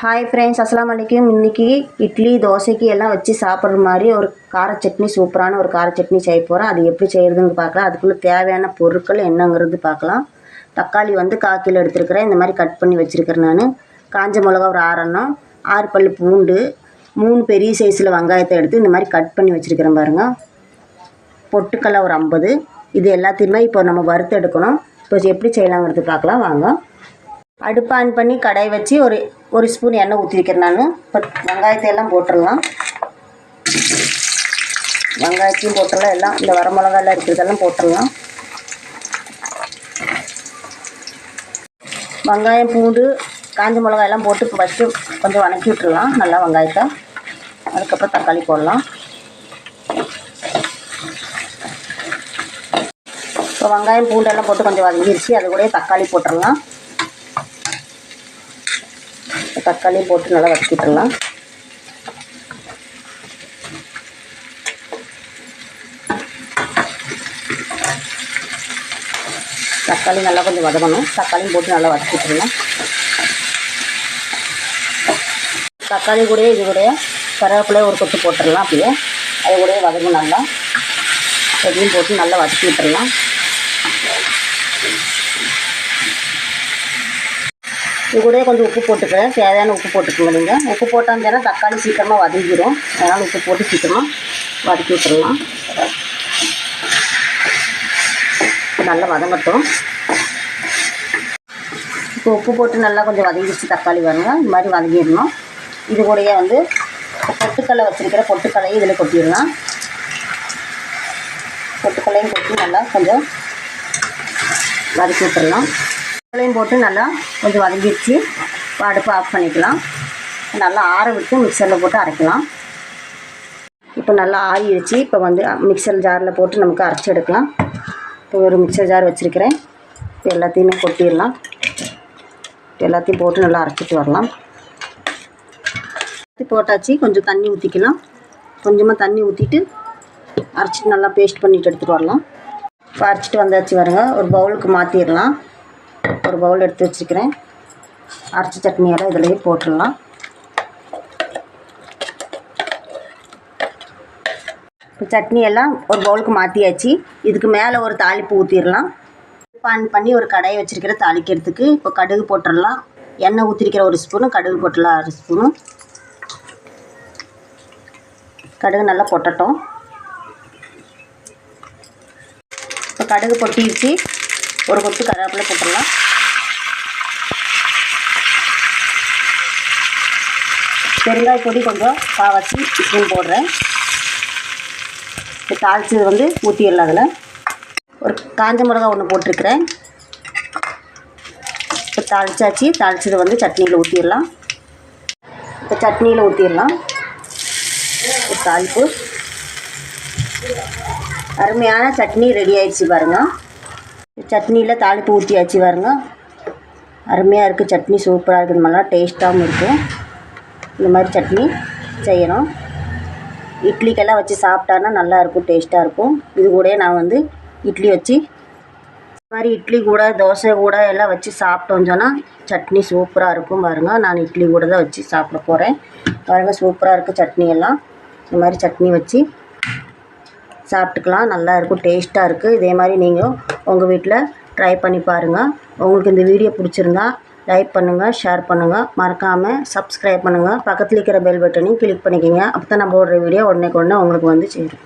Hi friends அஸ்லாம் அலைக்கும் இன்றைக்கி இட்லி தோசைக்கு எல்லாம் வச்சு சாப்பிட்ற மாதிரி ஒரு கார சட்னி சூப்பரான ஒரு கார சட்னி செய்ய போகிறோம் அது எப்படி செய்கிறதுன்னு பார்க்கலாம். அதுக்குள்ளே தேவையான பொருட்கள் என்னங்கிறது பார்க்கலாம். தக்காளி வந்து கால் எடுத்துருக்கிறேன். இந்த மாதிரி கட் பண்ணி வச்சுருக்கிறேன் நான். காஞ்ச மிளகா ஒரு ஆறெண்ணம் ஆறு பல் பூண்டு மூணு பெரிய சைஸில் வெங்காயத்தை எடுத்து இந்த மாதிரி கட் பண்ணி வச்சுருக்கிறேன் பாருங்கள் பொட்டுக்கடலை ஒரு ஐம்பது. இது எல்லாத்தையுமே இப்போ நம்ம வறுத்து எடுக்கணும். இப்போ எப்படி செய்யலாங்கிறது பார்க்கலாம். வாங்க. அடுப்பு ஆன் பண்ணி கடாய் வச்சு ஒரு ஒரு ஸ்பூன் எண்ணெய் ஊற்றி வைக்கிறேன் நான். இப்போ வெங்காயத்தை எல்லாம் போட்டுடலாம். வெங்காயத்தையும் போட்டுடலாம். எல்லாம் இந்த வரமிளகாலாம் இருக்கிறதெல்லாம் போட்டுடலாம். வெங்காயம் பூண்டு காஞ்ச மிளகாய் எல்லாம் போட்டு ஃபஸ்ட்டு கொஞ்சம் வணக்கி விட்டுடலாம். நல்லா வெங்காயத்தை. அதுக்கப்புறம் தக்காளி போடலாம். இப்போ வெங்காயம் பூண்டெல்லாம் போட்டு கொஞ்சம் வதங்கிருச்சு. அது கூட தக்காளி போட்டுடலாம். தக்காளியும் போட்டு நல்லா வதக்கிட்டுலாம் தக்காளி நல்லா கொஞ்சம் வதங்கணும். தக்காளியும் போட்டு நல்லா வதக்கிட்டுலாம் தக்காளி கூட இது கூட கருவேப்பிலையை ஒரு கொத்து போட்டுடலாம் அப்படியே. அது கூட வதங்கும் நல்லா. எதையும் போட்டு நல்லா வதக்கி விட்டுடலாம் இது கூட கொஞ்சம் உப்பு போட்டுக்கிறேன். தேவையான உப்பு போட்டுக்கோங்க நீங்கள் உப்பு போட்டாங்கன்னா தக்காளி சீக்கிரமாக வதங்கிடும் அதனால் உப்பு போட்டு சீக்கிரமாக வதக்கி விட்டுடலாம் நல்லா வதங்கட்டும். இப்போ உப்பு போட்டு நல்லா கொஞ்சம் வதங்கிடுச்சு தக்காளி வரணும் இந்த மாதிரி வதங்கிடணும். இது கூடயே வந்து பொட்டுக்கடலை வச்சுருக்கிற பொட்டுக்கடலையும் இதில் கொட்டிடலாம். பொட்டுக்கடலையும் கொட்டி நல்லா கொஞ்சம் வதக்கி விட்டுடலாம் பொட்டுக்கடலையும் போட்டு நல்லா கொஞ்சம் வதங்கிடுச்சு. இப்போ அடுப்பு ஆஃப் பண்ணிக்கலாம். நல்லா ஆற விட்டு மிக்சரில் போட்டு அரைக்கலாம். இப்போ நல்லா ஆறிடுச்சு. இப்போ வந்து மிக்சர் ஜாரில் போட்டு நமக்கு அரைச்சி எடுக்கலாம். இப்போ ஒரு மிக்சர் ஜார் வச்சுருக்கிறேன். இப்போ எல்லாத்தையுமே கொட்டிடலாம். எல்லாத்தையும் போட்டு நல்லா அரைச்சிட்டு வரலாம். போட்டாச்சு. கொஞ்சம் தண்ணி ஊற்றிக்கலாம் கொஞ்சமாக தண்ணி ஊற்றிட்டு அரைச்சிட்டு நல்லா பேஸ்ட் பண்ணிவிட்டு எடுத்துகிட்டு வரலாம். இப்போ அரைச்சிட்டு வந்தாச்சு வருங்க ஒரு பவுலுக்கு மாற்றிடலாம் ஒரு பவுல் எடுத்து வச்சுக்கிறேன். அரைச்சி சட்னியெல்லாம் இதிலேயே போட்டுடலாம். இப்போ சட்னி எல்லாம் ஒரு பவுலுக்கு மாற்றியாச்சு இதுக்கு மேலே ஒரு தாளிப்பு ஊற்றிடலாம் பான் பண்ணி ஒரு கடையை வச்சுருக்கிற தாளிக்கிறதுக்கு இப்போ கடுகு போட்டுடலாம். எண்ணெய் ஊற்றிருக்கிற ஒரு ஸ்பூனு கடுகு போட்டுடலாம் அரை ஸ்பூனு கடுகு நல்லா பொட்டட்டும் இப்போ கடுகு பொட்டிடுச்சு ஒரு கொத்து கருவேப்பிலை போட்டுடலாம். பெருங்காய பொடி கொஞ்சம் காவாச்சி ஸ்பூன் போடுறேன். இப்போ தாளிச்சது வந்து ஊற்றிடலாம் அதில். ஒரு காஞ்ச மிளகா ஒன்று போட்டிருக்கிறேன். இப்போ தாளிச்சாச்சு. தாளிச்சது வந்து சட்னியில் ஊற்றிடலாம் இப்போ சட்னியில் ஊற்றிடலாம் ஒரு தாளிப்பு. அருமையான சட்னி ரெடி ஆயிடுச்சு பாருங்கள் சட்னியில் தாளிப்பு ஊற்றியாச்சு பாருங்க. அருமையாக இருக்குது சட்னி சூப்பராக இருக்குது. நல்லா டேஸ்ட்டாகவும் இருக்கும் இந்த மாதிரி சட்னி செய்யணும் இட்லிக்கெல்லாம் வச்சு சாப்பிட்டான்னா நல்லாயிருக்கும் டேஸ்ட்டாக இருக்கும். இது கூட நான் வந்து இட்லி வச்சு இந்த மாதிரி இட்லி கூட தோசை கூட எல்லாம் வச்சு சாப்பிட்டோம் சொன்னால் சட்னி சூப்பராக இருக்கும் பாருங்கள் நான் இட்லி கூட தான் வச்சு சாப்பிட போகிறேன் பாருங்கள் சூப்பராக இருக்குது சட்னி எல்லாம். இந்த மாதிரி சட்னி வச்சு சாப்பிட்டுக்கலாம். நல்லா இருக்கும் டேஸ்ட்டாக இருக்குது இதே மாதிரி நீங்கள் உங்கள் வீட்டில் ட்ரை பண்ணி பாருங்கள் உங்களுக்கு இந்த வீடியோ பிடிச்சிருந்தா லைக் பண்ணுங்கள் ஷேர் பண்ணுங்கள் மறக்காமல் சப்ஸ்கிரைப் பண்ணுங்கள் பக்கத்தில் இருக்கிற பெல் பட்டனையும் கிளிக் பண்ணிக்கோங்க. அப்போ தான் நம்ம போடுற வீடியோ உடனே உடனே உங்களுக்கு வந்து சேரும்.